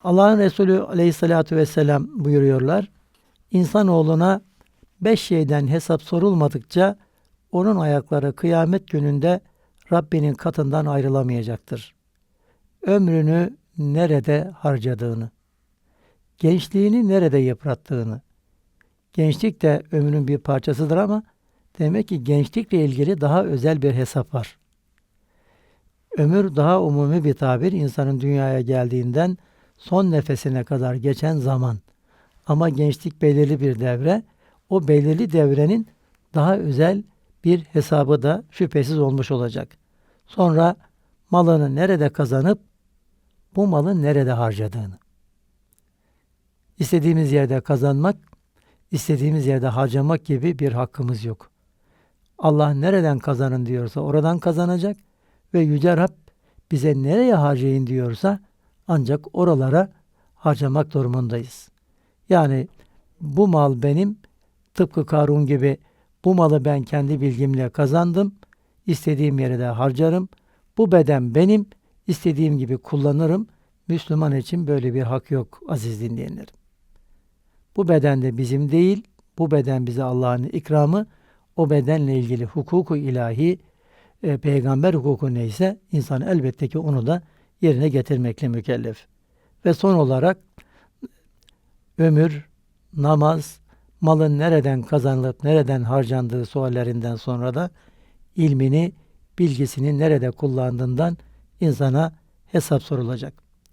Allah'ın Resulü aleyhissalatü vesselam buyuruyorlar. İnsanoğluna beş şeyden hesap sorulmadıkça onun ayakları kıyamet gününde Rabbinin katından ayrılamayacaktır. Ömrünü nerede harcadığını, gençliğini nerede yıprattığını. Gençlik de ömrün bir parçasıdır ama demek ki gençlikle ilgili daha özel bir hesap var. Ömür daha umumi bir tabir insanın dünyaya geldiğinden son nefesine kadar geçen zaman. Ama gençlik belirli bir devre. O belirli devrenin daha özel bir hesabı da şüphesiz olmuş olacak. Sonra malını nerede kazanıp bu malı nerede harcadığını. İstediğimiz yerde kazanmak, istediğimiz yerde harcamak gibi bir hakkımız yok. Allah nereden kazanın diyorsa oradan kazanacak ve Yüce Rab bize nereye harcayın diyorsa ancak oralara harcamak durumundayız. Yani bu mal benim tıpkı Karun gibi bu malı ben kendi bilgimle kazandım. istediğim yere de harcarım. Bu beden benim. istediğim gibi kullanırım. Müslüman için böyle bir hak yok aziz dinleyenlerim. Bu beden de bizim değil. Bu beden bize Allah'ın ikramı. O bedenle ilgili hukuku ilahi, e, peygamber hukuku neyse insan elbette ki onu da yerine getirmekle mükellef. Ve son olarak ömür, namaz, malın nereden kazanılıp nereden harcandığı suallerinden sonra da ilmini, bilgisini nerede kullandığından insana hesap sorulacak.